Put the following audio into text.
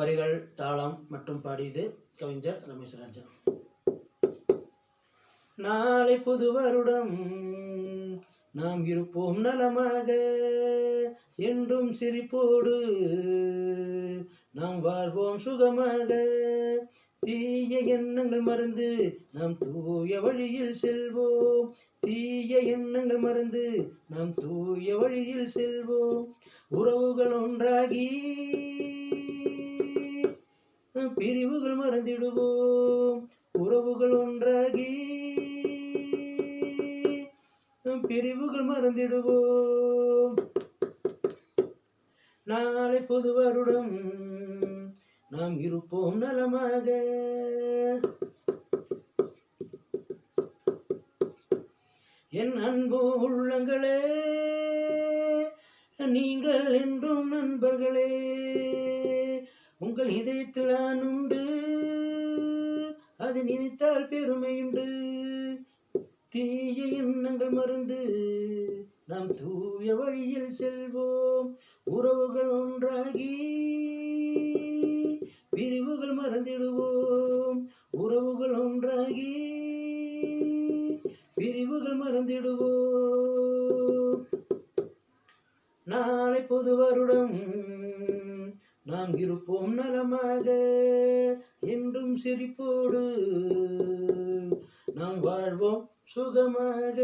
வரிகள் தாளம் மற்றும் பாடியது கவிஞர் ரமேஷ் ராஜா நாளை புது வருடம் நாம் இருப்போம் நலமாக என்றும் சிரிப்போடு நாம் வாழ்வோம் சுகமாக. தீய எண்ணங்கள் மறந்து நாம் தூய வழியில் செல்வோம். தீய எண்ணங்கள் மறந்து நாம் தூய வழியில் செல்வோம். உறவுகள் ஒன்றாகி பிரிவுகள் மறந்திடுவோம். உறவுகள் ஒன்றாகி பிரிவுகள் மறந்திடுவோம். நாளை புது வருடம் நாம் இருப்போம் நலமாக. என் அன்பு உள்ளங்களே நீங்கள் என்றும் நண்பர்களே. இதயத்தில் நான் உண்டு அது நினைத்தால் பெருமையுண்டு. தீய எண்ணங்கள் மருந்து நாம் தூய வழியில் செல்வோம். உறவுகள் ஒன்றாகி பிரிவுகள் மறந்திடுவோம். உறவுகள் ஒன்றாகி பிரிவுகள் மறந்திடுவோம். நாளை புது வருடம் நாம் இருப்போம் நலமாக. என்றும் சிரிப்போடு நாம் வாழ்வோம் சுகமாக.